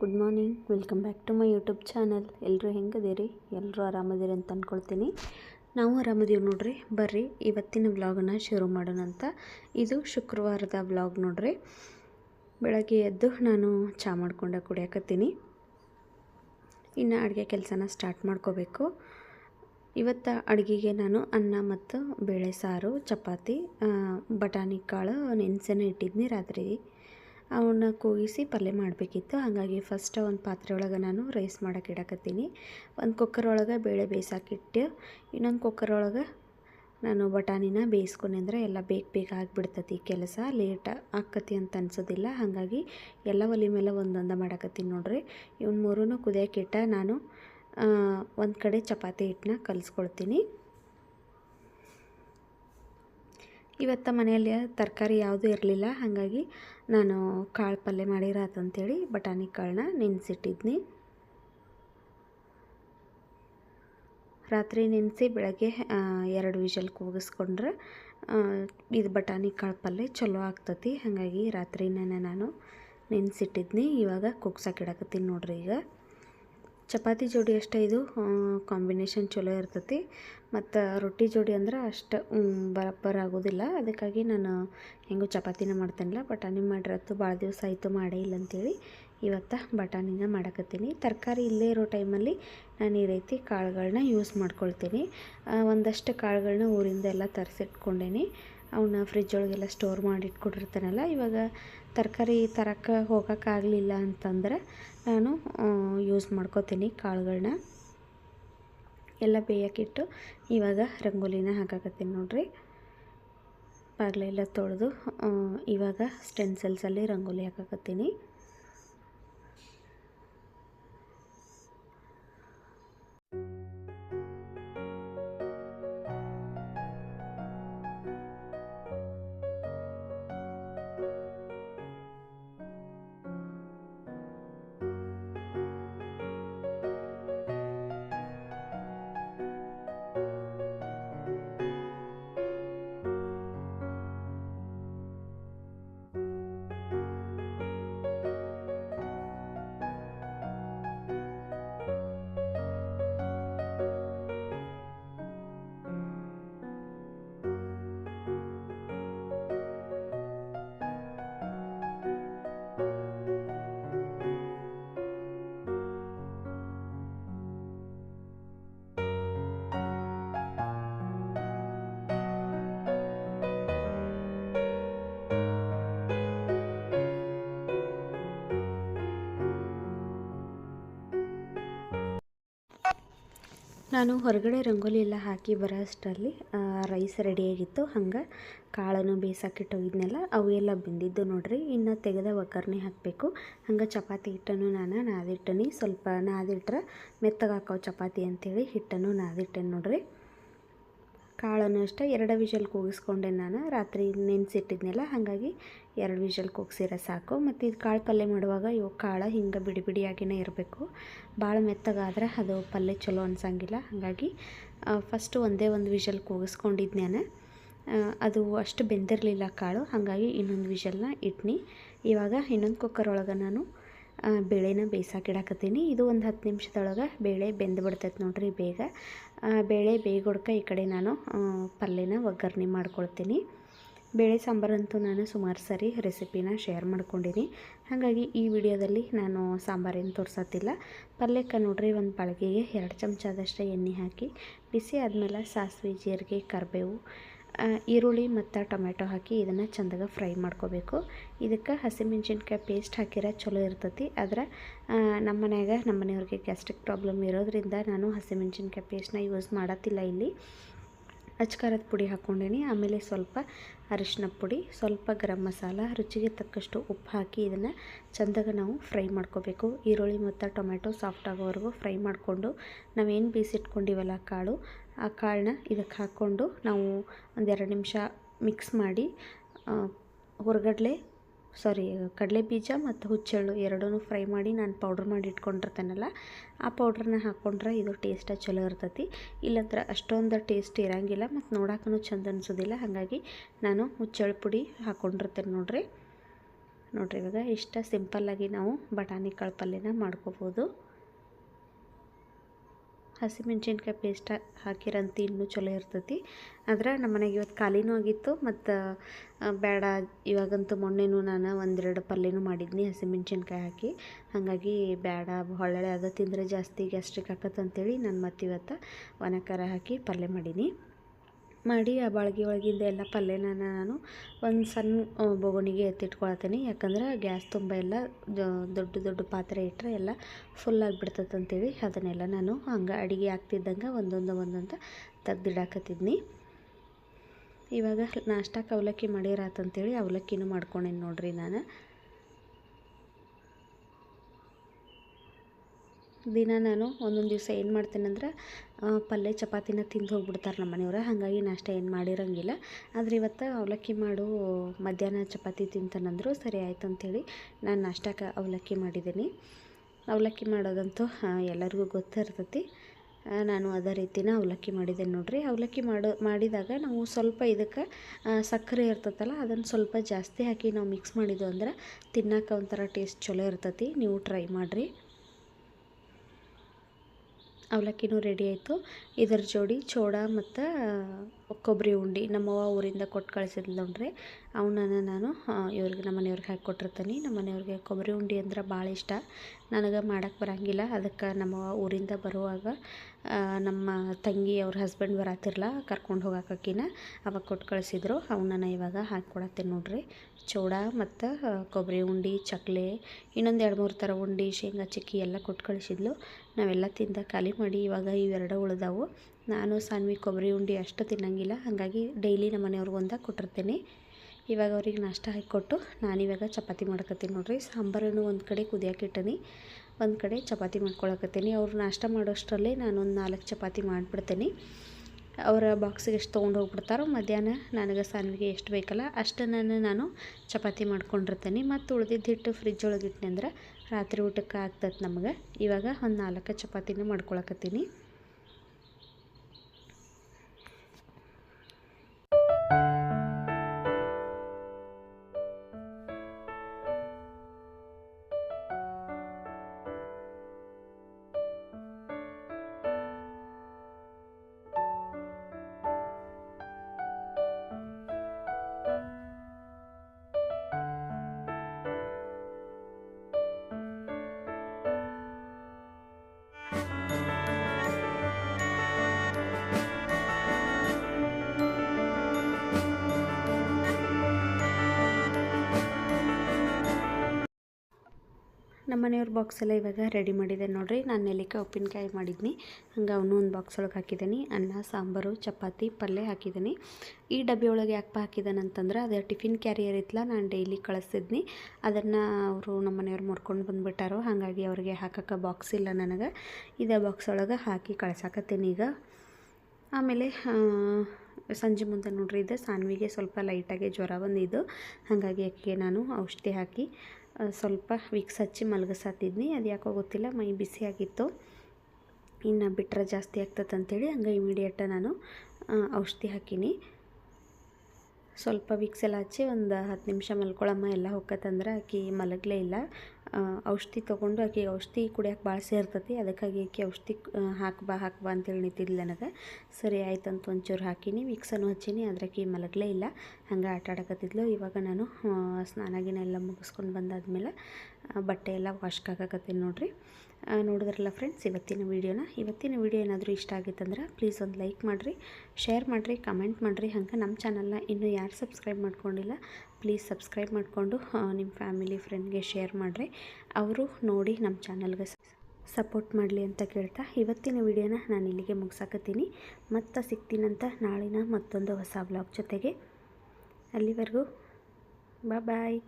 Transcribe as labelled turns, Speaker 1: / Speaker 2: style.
Speaker 1: Good morning. Welcome back to my YouTube channel. ಎಲ್ಲರೂ ಹೆಂಗದೀರಿ ಎಲ್ಲರೂ ಆರಾಮದಿರಿ ಅಂತ ಅಂದ್ಕೊಳ್ತೀನಿ ನಾವು ಆರಾಮದೀವಿ ನೋಡ್ರಿ. ಬರ್ರಿ, ಇವತ್ತಿನ ವ್ಲಾಗನ್ನು ಶುರು ಮಾಡೋಣ ಅಂತ. ಇದು ಶುಕ್ರವಾರದ ವ್ಲಾಗ್ ನೋಡ್ರಿ. ಬೆಳಗ್ಗೆ ಎದ್ದು ನಾನು ಚಹಾ ಮಾಡ್ಕೊಂಡೆ, ಕುಡಿಯಕತ್ತೀನಿ. ಇನ್ನು ಅಡುಗೆ ಕೆಲಸನ ಸ್ಟಾರ್ಟ್ ಮಾಡ್ಕೋಬೇಕು. ಇವತ್ತು ಅಡುಗೆಗೆ ನಾನು ಅನ್ನ ಮತ್ತು ಬೇಳೆ ಸಾರು, ಚಪಾತಿ ಬಟಾಣಿ ಕಾಳು ನೆನೆಸೇನೆ ಇಟ್ಟಿದ್ನಿ ರಾತ್ರಿ. ಅವನ್ನ ಕೂಗಿಸಿ ಪಲ್ಯ ಮಾಡಬೇಕಿತ್ತು. ಹಾಗಾಗಿ ಫಸ್ಟ್ ಒಂದು ಪಾತ್ರೆ ಒಳಗೆ ನಾನು ರೈಸ್ ಮಾಡೋಕೆ ಇಡಕತ್ತೀನಿ. ಒಂದು ಕುಕ್ಕರ್ ಒಳಗೆ ಬೇಳೆ ಬೇಯಿಸಾಕಿಟ್ಟು ಇನ್ನೊಂದು ಕುಕ್ಕರ್ ಒಳಗೆ ನಾನು ಬಟಾಣಿನ ಬೇಯಿಸ್ಕೊಂಡ್ರೆ ಎಲ್ಲ ಬೇಗ ಬೇಗ ಆಗಿಬಿಡ್ತತಿ ಕೆಲಸ. ಲೇಟ್ ಆಕತಿ ಅಂತ ಅನ್ಸೋದಿಲ್ಲ. ಹಾಗಾಗಿ ಎಲ್ಲ ಒಲೆ ಮೇಲೆ ಒಂದೊಂದು ಮಾಡಕತ್ತೀನಿ ನೋಡ್ರಿ. ಇವನ್ ಮೂರೂ ಕುದಿಯಕ್ಕಿಟ್ಟ ನಾನು ಒಂದು ಕಡೆ ಚಪಾತಿ ಹಿಟ್ಟನ್ನ ಕಲಿಸ್ಕೊಳ್ತೀನಿ. ಇವತ್ತು ಮನೆಯಲ್ಲಿ ತರಕಾರಿ ಯಾವುದೂ ಇರಲಿಲ್ಲ, ಹಾಗಾಗಿ ನಾನು ಕಾಳು ಪಲ್ಯ ಮಾಡಿರಾತಂತೇಳಿ ಬಟಾಣಿ ಕಾಳನ್ನ ನೆನೆಸಿಟ್ಟಿದ್ನಿ. ರಾತ್ರಿ ನೆನೆಸಿ ಬೆಳಗ್ಗೆ ಎರಡು ವಿಷಲ್ ಕೂಗಿಸ್ಕೊಂಡ್ರೆ ಇದು ಬಟಾಣಿ ಕಾಳು ಪಲ್ಯ ಚಲೋ ಆಗ್ತತಿ. ಹಾಗಾಗಿ ರಾತ್ರಿನೇ ನಾನು ನೆನೆಸಿಟ್ಟಿದ್ನಿ. ಇವಾಗ ಇಡಕತ್ತೀನಿ ನೋಡ್ರಿ ಈಗ. ಚಪಾತಿ ಜೋಡಿ ಅಷ್ಟೇ ಇದು ಕಾಂಬಿನೇಷನ್ ಚಲೋ ಇರ್ತೈತಿ. ಮತ್ತು ರೊಟ್ಟಿ ಜೋಡಿ ಅಂದ್ರೆ ಅಷ್ಟು ಬರಬ್ಬರ ಆಗೋದಿಲ್ಲ. ಅದಕ್ಕಾಗಿ ನಾನು ಹೆಂಗೂ ಚಪಾತಿನ ಮಾಡ್ತೇನಲ್ಲ, ಬಟಾಣಿ ಮಾಡಿರತ್ತು ಭಾಳ ದಿವಸ ಆಯಿತು ಮಾಡೇ ಇಲ್ಲ ಅಂತೇಳಿ ಇವತ್ತು ಬಟಾಣಿನ ಮಾಡಕತ್ತೀನಿ. ತರಕಾರಿ ಇಲ್ಲೇ ಇರೋ ಟೈಮಲ್ಲಿ ನಾನು ಈ ರೀತಿ ಕಾಳುಗಳನ್ನ ಯೂಸ್ ಮಾಡ್ಕೊಳ್ತೀನಿ. ಒಂದಷ್ಟು ಕಾಳುಗಳನ್ನ ಊರಿಂದ ಎಲ್ಲ ತರಿಸಿಟ್ಕೊಂಡೇನಿ. ಅವನ್ನ ಫ್ರಿಜ್ ಒಳಗೆಲ್ಲ ಸ್ಟೋರ್ ಮಾಡಿ ಇಟ್ಕೊಂಡಿರ್ತಾನಲ್ಲ, ಇವಾಗ ತರಕಾರಿ ತರಕ್ಕೆ ಹೋಗೋಕ್ಕಾಗಲಿಲ್ಲ ಅಂತಂದರೆ ನಾನು ಯೂಸ್ ಮಾಡ್ಕೋತೀನಿ ಕಾಳುಗಳನ್ನ ಎಲ್ಲ ಬೇಯಕ್ಕಿಟ್ಟು ಇವಾಗ ರಂಗೋಲಿನ ಹಾಕಾಕತ್ತೀನಿ ನೋಡಿರಿ. ಬಾಗಿಲೆಲ್ಲ ತೊಳೆದು ಇವಾಗ ಸ್ಟೆನ್ಸಲ್ಸಲ್ಲಿ ರಂಗೋಲಿ ಹಾಕಾಕತ್ತೀನಿ. ನಾನು ಹೊರಗಡೆ ರಂಗೋಲಿ ಎಲ್ಲ ಹಾಕಿ ಬರೋ ಅಷ್ಟರಲ್ಲಿ ರೈಸ್ ರೆಡಿಯಾಗಿತ್ತು. ಹಂಗೆ ಕಾಳನ್ನು ಬೇಯಿಸೋಕ್ಕಿಟ್ಟು ಹೋಗಿದ್ನಲ್ಲ ಅವು ಎಲ್ಲ ಬೆಂದಿದ್ದು ನೋಡಿರಿ. ಇನ್ನು ತೆಗೆದ ಒಗ್ಗರಣೆ ಹಾಕಬೇಕು. ಹಂಗೆ ಚಪಾತಿ ಹಿಟ್ಟನ್ನು ನಾನು ನಾದಿಟ್ಟನಿ. ಸ್ವಲ್ಪ ನಾದಿಟ್ರೆ ಮೆತ್ತಗೆ ಹಾಕೋ ಚಪಾತಿ ಅಂಥೇಳಿ ಹಿಟ್ಟನ್ನು ನಾದಿಟ್ಟೆ ನೋಡ್ರಿ. ಕಾಳನ್ನು ಅಷ್ಟೇ ಎರಡು ವಿಷಲ್ ಕೂಗಿಸ್ಕೊಂಡೆ ನಾನು. ರಾತ್ರಿ ನೆನೆಸಿಟ್ಟಿದ್ನಲ್ಲ, ಹಾಗಾಗಿ ಎರಡು ವಿಷಲ್ ಕೂಗ್ಸಿರ ಸಾಕು. ಮತ್ತು ಇದು ಕಾಳು ಪಲ್ಯ ಮಾಡುವಾಗ ಇವು ಕಾಳು ಹಿಂಗೆ ಬಿಡಿ ಬಿಡಿಯಾಗಿನೇ ಇರಬೇಕು. ಭಾಳ ಮೆತ್ತಗಾದ್ರೆ ಅದು ಪಲ್ಯ ಚಲೋ ಅನ್ಸಂಗಿಲ್ಲ. ಹಾಗಾಗಿ ಫಸ್ಟು ಒಂದೇ ಒಂದು ವಿಷಲ್ ಕೂಗಿಸ್ಕೊಂಡಿದ್ದು ನಾನು. ಅದು ಅಷ್ಟು ಬೆಂದಿರಲಿಲ್ಲ ಕಾಳು. ಹಾಗಾಗಿ ಇನ್ನೊಂದು ವಿಷಲ್ನ ಇಟ್ನಿ. ಇವಾಗ ಇನ್ನೊಂದು ಕುಕ್ಕರ್ ಒಳಗೆ ನಾನು ಬೇಳೆನ ಬೇಯಿಸಾಕಿಡಾಕತ್ತೀನಿ ಇದು ಒಂದು ಹತ್ತು ನಿಮಿಷದೊಳಗೆ ಬೇಳೆ ಬೆಂದು ಬಿಡ್ತೈತೆ ನೋಡ್ರಿ ಬೇಗ. ಬೇಳೆ ಬೇಯ್ಗೊಡ್ಕ ಈ ಕಡೆ ನಾನು ಪಲ್ಯನ ಒಗ್ಗರಣೆ ಮಾಡ್ಕೊಳ್ತೀನಿ. ಬೇಳೆ ಸಾಂಬಾರಂತೂ ನಾನು ಸುಮಾರು ಸರಿ ರೆಸಿಪಿನ ಶೇರ್ ಮಾಡ್ಕೊಂಡಿನಿ. ಹಾಗಾಗಿ ಈ ವಿಡಿಯೋದಲ್ಲಿ ನಾನು ಸಾಂಬಾರೇನು ತೋರ್ಸತ್ತಿಲ್ಲ. ಪಲ್ಯಕ್ಕೆ ನೋಡ್ರಿ, ಒಂದು ಪಳಗೆಗೆ ಎರಡು ಚಮಚದಷ್ಟು ಎಣ್ಣೆ ಹಾಕಿ, ಬಿಸಿ ಆದಮೇಲೆ ಸಾಸಿವೆ, ಜೀರಿಗೆ, ಕರಿಬೇವು ಈರುಳ್ಳಿ ಮತ್ತು ಟೊಮೆಟೊ ಹಾಕಿ ಇದನ್ನು ಚಂದಾಗ ಫ್ರೈ ಮಾಡ್ಕೋಬೇಕು. ಇದಕ್ಕೆ ಹಸಿಮೆಣ್ಸಿನ್ಕಾಯಿ ಪೇಸ್ಟ್ ಹಾಕಿರ ಚಲೋ ಇರ್ತೈತಿ. ಆದ್ರೆ ನಮ್ಮ ಮನ್ಯಾಗ, ನಮ್ಮ ಮನೆಯವ್ರಿಗೆ ಗ್ಯಾಸ್ಟ್ರಿಕ್ ಪ್ರಾಬ್ಲಮ್ ಇರೋದ್ರಿಂದ ನಾನು ಹಸಿಮೆಣ್ಸಿನ್ಕಾಯಿ ಪೇಸ್ಟ್ನ ಯೂಸ್ ಮಾಡತ್ತಿಲ್ಲ ಇಲ್ಲಿ. ಅಚ್ಕಾರದ ಪುಡಿ ಹಾಕ್ಕೊಂಡೇನಿ. ಆಮೇಲೆ ಸ್ವಲ್ಪ ಅರಿಶಿನ ಪುಡಿ, ಸ್ವಲ್ಪ ಗರಂ ಮಸಾಲ, ರುಚಿಗೆ ತಕ್ಕಷ್ಟು ಉಪ್ಪು ಹಾಕಿ ಇದನ್ನು ಚಂದಾಗ ನಾವು ಫ್ರೈ ಮಾಡ್ಕೋಬೇಕು. ಈರುಳ್ಳಿ ಮತ್ತು ಟೊಮೆಟೊ ಸಾಫ್ಟ್ ಆಗೋವರೆಗೂ ಫ್ರೈ ಮಾಡಿಕೊಂಡು ನಾವೇನು ಬೀಸಿಟ್ಕೊಂಡಿವಲ್ಲ ಕಾಳು ಆ ಕಾಳನ್ನ ಇದಕ್ಕೆ ಹಾಕ್ಕೊಂಡು ನಾವು ಒಂದೆರಡು ನಿಮಿಷ ಮಿಕ್ಸ್ ಮಾಡಿ ಹೊರಗಡಲೆ, ಸಾರಿ ಕಡಲೆ ಬೀಜ ಮತ್ತು ಹುಚ್ಚೆಳ್ಳು ಎರಡೂ ಫ್ರೈ ಮಾಡಿ ನಾನು ಪೌಡ್ರ್ ಮಾಡಿ ಇಟ್ಕೊಂಡಿರ್ತೇನಲ್ಲ, ಆ ಪೌಡ್ರನ್ನ ಹಾಕ್ಕೊಂಡ್ರೆ ಇದು ಟೇಸ್ಟ ಚಲೋ ಇರ್ತೈತಿ. ಇಲ್ಲಂದ್ರೆ ಅಷ್ಟೊಂದು ಟೇಸ್ಟ್ ಇರೋಂಗಿಲ್ಲ ಮತ್ತು ನೋಡೋಕ್ಕೂ ಚಂದ ಅನಿಸೋದಿಲ್ಲ. ಹಾಗಾಗಿ ನಾನು ಹುಚ್ಚೆಳ್ಳು ಪುಡಿ ಹಾಕ್ಕೊಂಡಿರ್ತೇನೆ ನೋಡಿರಿ. ನೋಡಿರಿ ಇವಾಗ ಇಷ್ಟ ಸಿಂಪಲ್ಲಾಗಿ ನಾವು ಬಟಾಣಿ ಕಾಳು ಪಲ್ಯನ ಮಾಡ್ಕೋಬೋದು. ಹಸಿಮೆಣ್ಸಿನ್ಕಾಯಿ ಪೇಸ್ಟ್ ಹಾಕಿರಂತ ಇನ್ನೂ ಚಲೋ ಇರ್ತೈತಿ. ಆದ್ರೆ ನಮ್ಮ ಮನೆಗೆ ಇವತ್ತು ಖಾಲಿನೂ ಆಗಿತ್ತು ಮತ್ತು ಬೇಡ ಇವಾಗಂತೂ ಮೊನ್ನೆನೂ ನಾನು ಒಂದೆರಡು ಪಲ್ಯನೂ ಮಾಡಿದ್ನಿ ಹಸಿಮೆಣ್ಸಿನ್ಕಾಯಿ ಹಾಕಿ. ಹಾಗಾಗಿ ಬೇಡ ಹೊಳ್ಳೆ ಅದು ತಿಂದರೆ ಜಾಸ್ತಿ ಗ್ಯಾಸ್ಟ್ರಿಕ್ ಆಕತ್ತೆ ಅಂತೇಳಿ ನಾನು ಮತ್ತಿವತ್ತು ಒಣ ಖಾರ ಹಾಕಿ ಪಲ್ಯ ಮಾಡೀನಿ. ಮಾಡಿ ಆ ಬಾಳ್ಗೆ ಒಳಗಿಂದ ಎಲ್ಲ ಪಲ್ಯನ ನಾನು ಒಂದು ಸಣ್ಣ ಬೊಗಣಿಗೆ ಎತ್ತಿಟ್ಕೊಳತ್ತೀನಿ ಯಾಕಂದ್ರೆ ಗ್ಯಾಸ್ ತುಂಬ ಎಲ್ಲ ದೊಡ್ಡ ದೊಡ್ಡ ಪಾತ್ರೆ ಇಟ್ಟರೆ ಎಲ್ಲ ಫುಲ್ ಆಗಿಬಿಡ್ತೈತೆ ಅಂತೇಳಿ ಅದನ್ನೆಲ್ಲ ನಾನು ಹಂಗೆ ಅಡುಗೆ ಆಗ್ತಿದ್ದಂಗೆ ಒಂದೊಂದು ಒಂದೊಂದು ತೆಗ್ದಿಡಾಕತ್ತಿದ್ನಿ. ಇವಾಗ ನಾಷ್ಟಕ್ಕೆ ಅವಲಕ್ಕಿ ಮಾಡಿರಾತಂತೇಳಿ ಅವಲಕ್ಕಿನೂ ಮಾಡ್ಕೊಂಡೇನಿ ನೋಡಿರಿ ನಾನು. ದಿನ ನಾನು ಒಂದೊಂದು ದಿವಸ ಏನು ಮಾಡ್ತೇನೆಂದ್ರೆ ಪಲ್ಯ, ಚಪಾತಿನ ತಿಂದು ಹೋಗ್ಬಿಡ್ತಾರೆ ನಮ್ಮ ಮನೆಯವ್ರು. ಹಾಗಾಗಿ ನಾಷ್ಟ ಏನು ಮಾಡಿರೋಂಗಿಲ್ಲ. ಆದರೆ ಇವತ್ತು ಅವಲಕ್ಕಿ ಮಾಡು ಮಧ್ಯಾಹ್ನ ಚಪಾತಿ ತಿಂತಾನಂದರು ಸರಿ ಆಯ್ತು ಅಂಥೇಳಿ ನಾನು ನಾಷ್ಟಕ್ಕೆ ಅವಲಕ್ಕಿ ಮಾಡಿದ್ದೀನಿ. ಅವಲಕ್ಕಿ ಮಾಡೋದಂತೂ ಎಲ್ಲರಿಗೂ ಗೊತ್ತಿರ್ತೈತಿ. ನಾನು ಅದೇ ರೀತಿನ ಅವಲಕ್ಕಿ ಮಾಡಿದ್ದೇನೆ ನೋಡಿರಿ. ಅವಲಕ್ಕಿ ಮಾಡೋ, ಮಾಡಿದಾಗ ನಾವು ಸ್ವಲ್ಪ ಇದಕ್ಕೆ ಸಕ್ಕರೆ ಇರ್ತೈತಲ್ಲ ಅದನ್ನು ಸ್ವಲ್ಪ ಜಾಸ್ತಿ ಹಾಕಿ ನಾವು ಮಿಕ್ಸ್ ಮಾಡಿದ್ದು ಅಂದ್ರೆ ತಿನ್ನೋಕೆ ಒಂಥರ ಟೇಸ್ಟ್ ಚಲೋ ಇರ್ತೈತಿ. ನೀವು ಟ್ರೈ ಮಾಡಿರಿ. ಅವಲಕ್ಕಿನೂ ರೆಡಿ ಆಯಿತು. ಇದರ ಜೋಡಿ ಚೋಡ ಮತ್ತು ಕೊಬ್ಬರಿ ಉಂಡೆ ನಮ್ಮವ್ವ ಊರಿಂದ ಕೊಟ್ಟು ಕಳಿಸಿದ್ಲು ನೋಡ್ರಿ. ಅವನನ್ನು ನಾನು ಇವ್ರಿಗೆ ನಮ್ಮ ಮನೆಯವ್ರಿಗೆ ಹಾಕಿ ಕೊಟ್ಟಿರ್ತೀನಿ. ನಮ್ಮ ಮನೆಯವ್ರಿಗೆ ಕೊಬ್ಬರಿ ಉಂಡೆ ಅಂದ್ರೆ ಭಾಳ ಇಷ್ಟ. ನನಗೆ ಮಾಡಕ್ಕೆ ಬರೋಂಗಿಲ್ಲ. ಅದಕ್ಕೆ ನಮ್ಮವ್ವ ಊರಿಂದ ಬರುವಾಗ ನಮ್ಮ ತಂಗಿ ಅವ್ರ ಹಸ್ಬೆಂಡ್ ಬರತ್ತಿರಲ್ಲ ಕರ್ಕೊಂಡು ಹೋಗಾಕಿನ ಅವಾಗ ಕೊಟ್ಟು ಕಳಿಸಿದ್ರು. ಅವನ್ನ ಇವಾಗ ಹಾಕಿ ನೋಡ್ರಿ. ಚೌಡ ಮತ್ತು ಕೊಬ್ಬರಿ ಉಂಡೆ, ಚಕ್ಲೆ, ಇನ್ನೊಂದು ಎರಡು ಮೂರು ಥರ ಉಂಡೆ, ಶೇಂಗಾ ಚಿಕ್ಕಿ ಎಲ್ಲ ಕೊಟ್ಟು ಕಳಿಸಿದ್ಲು. ನಾವೆಲ್ಲ ತಿಂದ ಖಾಲಿ ಮಾಡಿ ಇವಾಗ ಇವೆರಡು ಉಳಿದಾವು. ನಾನು ಸಾನ್ವಿ ಕೊಬ್ಬರಿ ಉಂಡೆ ಅಷ್ಟು ತಿನ್ನಂಗಿಲ್ಲ. ಹಾಗಾಗಿ ಡೈಲಿ ನಮ್ಮ ಮನೆಯವ್ರಿಗೆ ಒಂದಾಗ ಕೊಟ್ಟಿರ್ತೇನೆ. ಇವಾಗ ಅವ್ರಿಗೆ ನಾಷ್ಟ ಹಾಕಿಕೊಟ್ಟು ನಾನಿವಾಗ ಚಪಾತಿ ಮಾಡ್ಕೊತೀನಿ ನೋಡಿರಿ. ಸಾಂಬಾರನ್ನು ಒಂದು ಕಡೆ ಕುದಿಯೋಕೆ ಒಂದು ಕಡೆ ಚಪಾತಿ ಮಾಡ್ಕೊಳಕತ್ತೀನಿ. ಅವ್ರು ನಾಷ್ಟ ಮಾಡೋಷ್ಟರಲ್ಲೇ ನಾನೊಂದು ನಾಲ್ಕು ಚಪಾತಿ ಮಾಡಿಬಿಡ್ತೀನಿ. ಅವರ ಬಾಕ್ಸಿಗೆ ಎಷ್ಟು ತೊಗೊಂಡು ಹೋಗ್ಬಿಡ್ತಾರೋ ಮಧ್ಯಾಹ್ನ ನನಗೆ ಸಾನ್ವಿಗೆ ಎಷ್ಟು ಬೇಕಲ್ಲ ಅಷ್ಟನ್ನು ನಾನು ಚಪಾತಿ ಮಾಡ್ಕೊಂಡಿರ್ತೀನಿ. ಮತ್ತು ಉಳಿದಿದ್ದು ಹಿಟ್ಟು ಫ್ರಿಜ್ ಒಳಗೆ ಇಟ್ಟನೆ ಅಂದ್ರೆ ರಾತ್ರಿ ಊಟಕ್ಕೆ ಆಗ್ತದೆ ನಮಗೆ. ಇವಾಗ ಒಂದು ನಾಲ್ಕು ಚಪಾತಿನೂ ಮಾಡ್ಕೊಳಕತ್ತೀನಿ. ನಮ್ಮ ಮನೆಯವ್ರ ಬಾಕ್ಸ್ ಎಲ್ಲ ಇವಾಗ ರೆಡಿ ಮಾಡಿದೆ ನೋಡಿರಿ. ನಾನು ನೆಲ್ಲಿಕಾಯಿ ಉಪ್ಪಿನಕಾಯಿ ಮಾಡಿದ್ನಿ. ಹಂಗೆ ಅವನು ಒಂದು ಬಾಕ್ಸ್ ಒಳಗೆ ಹಾಕಿದ್ದೀನಿ ಅನ್ನ, ಸಾಂಬಾರು, ಚಪಾತಿ, ಪಲ್ಯ ಹಾಕಿದ್ದೀನಿ ಈ ಡಬ್ಬಿ ಒಳಗೆ ಯಾಕಪ್ಪ ಹಾಕಿದ್ದಾನೆ ಅಂತಂದ್ರೆ ಅದೇ ಟಿಫಿನ್ ಕ್ಯಾರಿಯರ್ ಇತ್ತಲ್ಲ ನಾನು ಡೈಲಿ ಕಳಿಸ್ತಿದ್ನಿ. ಅದನ್ನು ಅವರು ನಮ್ಮ ಮನೆಯವ್ರು ಮುರ್ಕೊಂಡು ಬಂದುಬಿಟ್ಟಾರೋ. ಹಾಗಾಗಿ ಅವ್ರಿಗೆ ಹಾಕಕ್ಕೆ ಬಾಕ್ಸ್ ಇಲ್ಲ ನನಗೆ. ಇದೇ ಬಾಕ್ಸ್ ಒಳಗೆ ಹಾಕಿ ಕಳ್ಸಾಕತ್ತೀನಿ ಈಗ. ಆಮೇಲೆ ಸಂಜೆ ಮುಂದೆ ನೋಡ್ರಿ ಇದೆ ಸಾನ್ವಿಗೆ ಸ್ವಲ್ಪ ಲೈಟಾಗಿ ಜ್ವರ ಬಂದಿದ್ದು. ಹಾಗಾಗಿ ಅಕ್ಕಿಗೆ ನಾನು ಔಷಧಿ ಹಾಕಿ ಸ್ವಲ್ಪ ವಿಕ್ಸ್ ಹಚ್ಚಿ ಮಲಗಿಸಾತಿದ್ನಿ. ಅದು ಯಾಕೋ ಗೊತ್ತಿಲ್ಲ, ಮೈ ಬಿಸಿ ಆಗಿತ್ತು. ಇನ್ನು ಬಿಟ್ಟರೆ ಜಾಸ್ತಿ ಆಗ್ತದೆ ಅಂತೇಳಿ ಹಂಗೆ ಇಮಿಡಿಯೇಟ ನಾನು ಔಷಧಿ ಹಾಕೀನಿ. ಸ್ವಲ್ಪ ವಿಕ್ಸ್ ಎಲ್ಲ ಹಚ್ಚಿ ಒಂದು ಹತ್ತು ನಿಮಿಷ ಮಲ್ಕೊಳಮ್ಮ, ಎಲ್ಲ ಹೋಗತ್ತಂದ್ರೆ ಆಕೆ ಮಲಗಲೇ ಇಲ್ಲ. ಔಷಧಿ ತೊಗೊಂಡು ಆಕೆ ಔಷಧಿ ಕುಡಿಯೋಕೆ ಭಾಳ ಸೇರ್ತತಿ ಅದಕ್ಕಾಗಿ ಆಕೆ ಔಷಧಿ ಹಾಕ್ಬಾ ಹಾಕ್ಬಾ ಅಂತೇಳಿ ನಿಂತಿದ್ಲು ನನಗೆ. ಸರಿ ಆಯ್ತು ಅಂತ ಒಂಚೂರು ಹಾಕೀನಿ. ವಿಕ್ಸನ್ನು ಹಚ್ಚೀನಿ. ಆದರೆ ಆಕೆ ಮಲಗಲೇ ಇಲ್ಲ. ಹಂಗೆ ಆಟ ಆಡಕತ್ತಿದ್ಲು. ಇವಾಗ ನಾನು ಸ್ನಾನ ಎಲ್ಲ ಮುಗಿಸ್ಕೊಂಡು ಬಂದಾದ್ಮೇಲೆ ಬಟ್ಟೆ ಎಲ್ಲ ವಾಶ್ ಹಾಕಕತ್ತೀನಿ ನೋಡಿರಿ. ನೋಡಿದ್ರಲ್ಲ ಫ್ರೆಂಡ್ಸ್ ಇವತ್ತಿನ ವೀಡಿಯೋನ. ಇವತ್ತಿನ ವೀಡಿಯೋ ಏನಾದರೂ ಇಷ್ಟ ಆಗಿತ್ತಂದ್ರೆ ಪ್ಲೀಸ್ ಒಂದು ಲೈಕ್ ಮಾಡಿರಿ ಶೇರ್ ಮಾಡಿರಿ ಕಮೆಂಟ್ ಮಾಡಿರಿ. ಹಂಗೆ ನಮ್ಮ ಚಾನಲ್ನ ಇನ್ನೂ ಯಾರು ಸಬ್ಸ್ಕ್ರೈಬ್ ಮಾಡ್ಕೊಂಡಿಲ್ಲ ಪ್ಲೀಸ್ ಸಬ್ಸ್ಕ್ರೈಬ್ ಮಾಡಿಕೊಂಡು ನಿಮ್ಮ ಫ್ಯಾಮಿಲಿ ಫ್ರೆಂಡ್ಗೆ ಶೇರ್ ಮಾಡಿರಿ. ಅವರು ನೋಡಿ ನಮ್ಮ ಚಾನಲ್ಗೆ ಸಪೋರ್ಟ್ ಮಾಡಲಿ ಅಂತ ಕೇಳ್ತಾ ಇವತ್ತಿನ ವಿಡಿಯೋನ ನಾನು ಇಲ್ಲಿಗೆ ಮುಗಿಸಾಕತ್ತೀನಿ. ಮತ್ತೆ ಸಿಗ್ತೀನಂತ ನಾಳಿನ ಮತ್ತೊಂದು ಹೊಸ ಬ್ಲಾಗ್ ಜೊತೆಗೆ. ಅಲ್ಲಿವರೆಗೂ ಬಾಯ್